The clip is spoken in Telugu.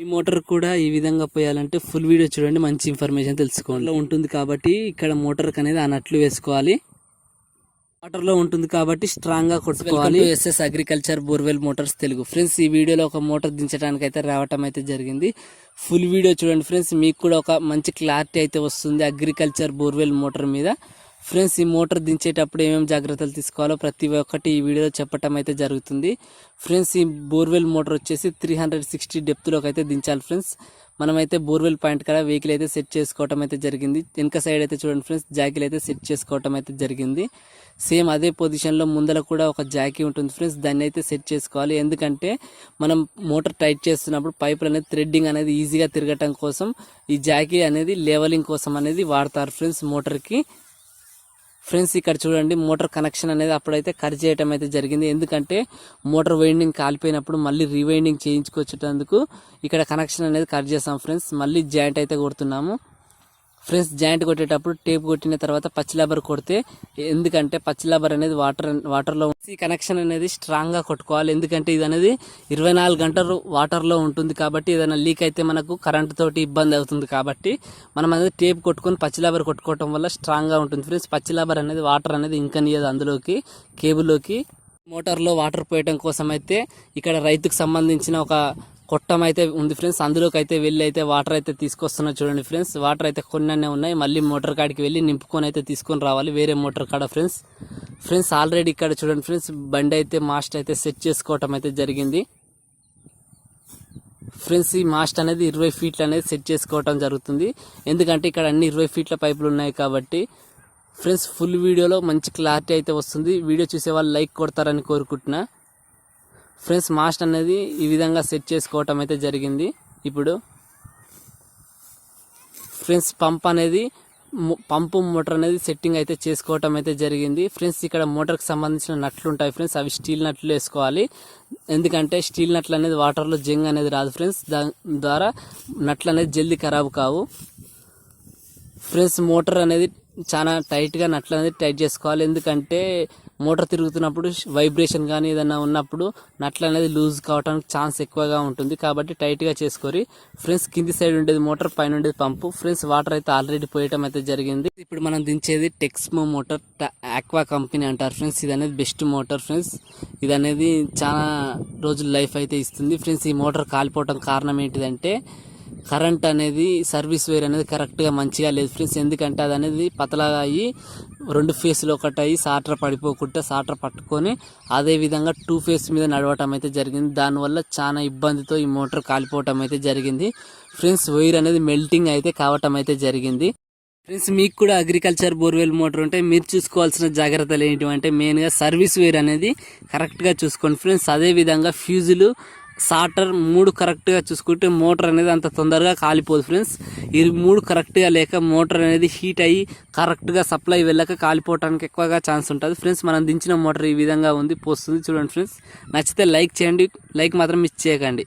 ఈ మోటార్ కూడా ఈ విధంగా పోయాలంటే ఫుల్ వీడియో చూడండి మంచి ఇన్ఫర్మేషన్ తెలుసుకోండి. ఉంటుంది కాబట్టి ఇక్కడ మోటార్ అనేది ఆ నట్లు వేసుకోవాలి. వాటర్లో ఉంటుంది కాబట్టి స్ట్రాంగ్గా కొట్టుకోవాలి. SS agriculture borewell motors Telugu friends ఈ వీడియోలో ఒక మోటార్ దించడానికి అయితే రావటం అయితే జరిగింది. ఫుల్ వీడియో చూడండి ఫ్రెండ్స్ మీకు కూడా ఒక మంచి క్లారిటీ అయితే వస్తుంది. అగ్రికల్చర్ బోర్వెల్ మోటార్ మీద. ఫ్రెండ్స్ ఈ మోటార్ దించేటప్పుడు ఏమేమి జాగ్రత్తలు తీసుకోవాలో ప్రతి ఒక్కటి ఈ వీడియోలో చెప్పటం అయితే జరుగుతుంది. ఫ్రెండ్స్ ఈ బోర్వెల్ మోటార్ వచ్చేసి త్రీ హండ్రెడ్ సిక్స్టీ డెప్త్లోకి అయితే దించాలి ఫ్రెండ్స్. మనమైతే బోర్వెల్ పాయింట్ కదా వెహికల్ అయితే సెట్ చేసుకోవటం అయితే జరిగింది. వెనక సైడ్ అయితే చూడండి ఫ్రెండ్స్ జాకీలు అయితే సెట్ చేసుకోవటం అయితే జరిగింది. సేమ్ అదే పొజిషన్లో ముందర కూడా ఒక జాకీ ఉంటుంది ఫ్రెండ్స్ దాన్ని అయితే సెట్ చేసుకోవాలి. ఎందుకంటే మనం మోటార్ టైట్ చేస్తున్నప్పుడు పైపులు అనేది థ్రెడ్డింగ్ అనేది ఈజీగా తిరగటం కోసం ఈ జాకీ అనేది లెవలింగ్ కోసం అనేది వాడతారు ఫ్రెండ్స్ మోటార్కి. ఫ్రెండ్స్ ఇక్కడ చూడండి మోటార్ కనెక్షన్ అనేది అప్పుడైతే కట్ చేయటం అయితే జరిగింది. ఎందుకంటే మోటార్ వైండింగ్ కాలిపోయినప్పుడు మళ్ళీ రీవైండింగ్ చేయించుకొచ్చేటందుకు ఇక్కడ కనెక్షన్ అనేది కట్ చేస్తాం ఫ్రెండ్స్. మళ్ళీ జాయింట్ అయితే కొడుతున్నాము. ఫ్రెండ్స్ జాయింట్ కొట్టేటప్పుడు టేప్ కొట్టిన తర్వాత పచ్చి లబర్ కొడితే ఎందుకంటే పచ్చి లబర్ అనేది వాటర్ వాటర్లో ఈ కనెక్షన్ అనేది స్ట్రాంగ్గా కొట్టుకోవాలి. ఎందుకంటే ఇది అనేది ఇరవై నాలుగు గంటలు వాటర్లో ఉంటుంది కాబట్టి ఏదైనా లీక్ అయితే మనకు కరెంట్ తోటి ఇబ్బంది అవుతుంది కాబట్టి మనం అనేది టేప్ కొట్టుకొని పచ్చి లబర్ కొట్టుకోవటం వల్ల స్ట్రాంగ్గా ఉంటుంది. ఫ్రెండ్స్ పచ్చి లబర్ అనేది వాటర్ అనేది ఇంకనియదు అందులోకి కేబుల్లోకి మోటార్లో వాటర్ పోయటం కోసం అయితే ఇక్కడ రైతుకు సంబంధించిన ఒక కొట్టం అయితే ఉంది ఫ్రెండ్స్ అందులోకి అయితే వెళ్ళి అయితే వాటర్ అయితే తీసుకొస్తున్నా చూడండి ఫ్రెండ్స్ వాటర్ అయితే కొన్ని ఉన్నాయి. మళ్ళీ మోటార్ కాడికి వెళ్ళి నింపుకొని అయితే తీసుకొని రావాలి. వేరే మోటార్ కాడ ఫ్రెండ్స్ ఫ్రెండ్స్ ఆల్రెడీ ఇక్కడ చూడండి ఫ్రెండ్స్ బండి అయితే మాస్ట్ అయితే సెట్ చేసుకోవటం అయితే జరిగింది. ఫ్రెండ్స్ ఈ మాస్ట్ అనేది ఇరవై ఫీట్లు అనేది సెట్ చేసుకోవటం జరుగుతుంది. ఎందుకంటే ఇక్కడ అన్ని ఇరవై ఫీట్ల పైపులు ఉన్నాయి కాబట్టి ఫ్రెండ్స్ ఫుల్ వీడియోలో మంచి క్లారిటీ అయితే వస్తుంది. వీడియో చూసే వాళ్ళు లైక్ కొడతారని కోరుకుంటున్నా. ఫ్రెండ్స్ మాస్ట్ అనేది ఈ విధంగా సెట్ చేసుకోవటం అయితే జరిగింది. ఇప్పుడు ఫ్రెండ్స్ పంప్ అనేది పంపు మోటార్ అనేది సెట్టింగ్ అయితే చేసుకోవటం అయితే జరిగింది. ఫ్రెండ్స్ ఇక్కడ మోటార్కి సంబంధించిన నట్లు ఉంటాయి ఫ్రెండ్స్ అవి స్టీల్ నట్లు వేసుకోవాలి. ఎందుకంటే స్టీల్ నట్లు అనేది వాటర్లో జంగ్ అనేది రాదు ఫ్రెండ్స్ దాని ద్వారా నట్లు అనేది జల్దీ ఖరాబ్ కావు. ఫ్రెండ్స్ మోటార్ అనేది చాలా టైట్గా నట్లు అనేది టైట్ చేసుకోవాలి. ఎందుకంటే మోటార్ తిరుగుతున్నప్పుడు వైబ్రేషన్ కానీ ఏదైనా ఉన్నప్పుడు నట్లు అనేది లూజ్ కావడానికి ఛాన్స్ ఎక్కువగా ఉంటుంది. కాబట్టి టైట్గా చేసుకొని ఫ్రెండ్స్ కింది సైడ్ ఉండేది మోటార్ పైన ఉండేది పంపు. ఫ్రెండ్స్ వాటర్ అయితే ఆల్రెడీ పోయటం అయితే జరిగింది. ఇప్పుడు మనం దించేది టెక్స్మో మోటార్ ఆక్వా కంపెనీ అంటారు ఫ్రెండ్స్. ఇది అనేది బెస్ట్ మోటార్ ఫ్రెండ్స్. ఇది అనేది చాలా రోజులు లైఫ్ అయితే ఇస్తుంది. ఫ్రెండ్స్ ఈ మోటార్ కాలిపోవటం కారణం ఏంటిదంటే కరెంట్ అనేది సర్వీస్ వేర్ అనేది కరెక్ట్గా మంచిగా లేదు ఫ్రెండ్స్. ఎందుకంటే అది అనేది పతలాగా అయ్యి రెండు ఫేస్లు ఒకటి అయ్యి సాటర్ పడిపోకుండా సాటర్ పట్టుకొని అదే విధంగా టూ ఫేస్ మీద నడవటం అయితే జరిగింది. దానివల్ల చాలా ఇబ్బందితో ఈ మోటార్ కాలిపోవటం అయితే జరిగింది. ఫ్రెండ్స్ వైర్ అనేది మెల్టింగ్ అయితే కావటం అయితే జరిగింది. ఫ్రెండ్స్ మీకు కూడా అగ్రికల్చర్ బోర్వెల్ మోటార్ ఉంటే మీరు చూసుకోవాల్సిన జాగ్రత్తలు ఏంటి అంటే మెయిన్గా సర్వీస్ వేర్ అనేది కరెక్ట్గా చూసుకోండి. ఫ్రెండ్స్ అదే విధంగా ఫ్యూజులు సాటర్ మూడు కరెక్ట్గా చూసుకుంటే మోటార్ అనేది అంత తొందరగా కాలిపోదు ఫ్రెండ్స్. ఈ మూడు కరెక్ట్గా లేక మోటార్ అనేది హీట్ అయ్యి కరెక్ట్గా సప్లై వెళ్ళక కాలిపోవడానికి ఎక్కువగా ఛాన్స్ ఉంటుంది. ఫ్రెండ్స్ మనం దించిన మోటార్ ఈ విధంగా ఉంది పోస్తుంది చూడండి ఫ్రెండ్స్. నచ్చితే లైక్ చేయండి లైక్ మాత్రం మిస్ చేయకండి.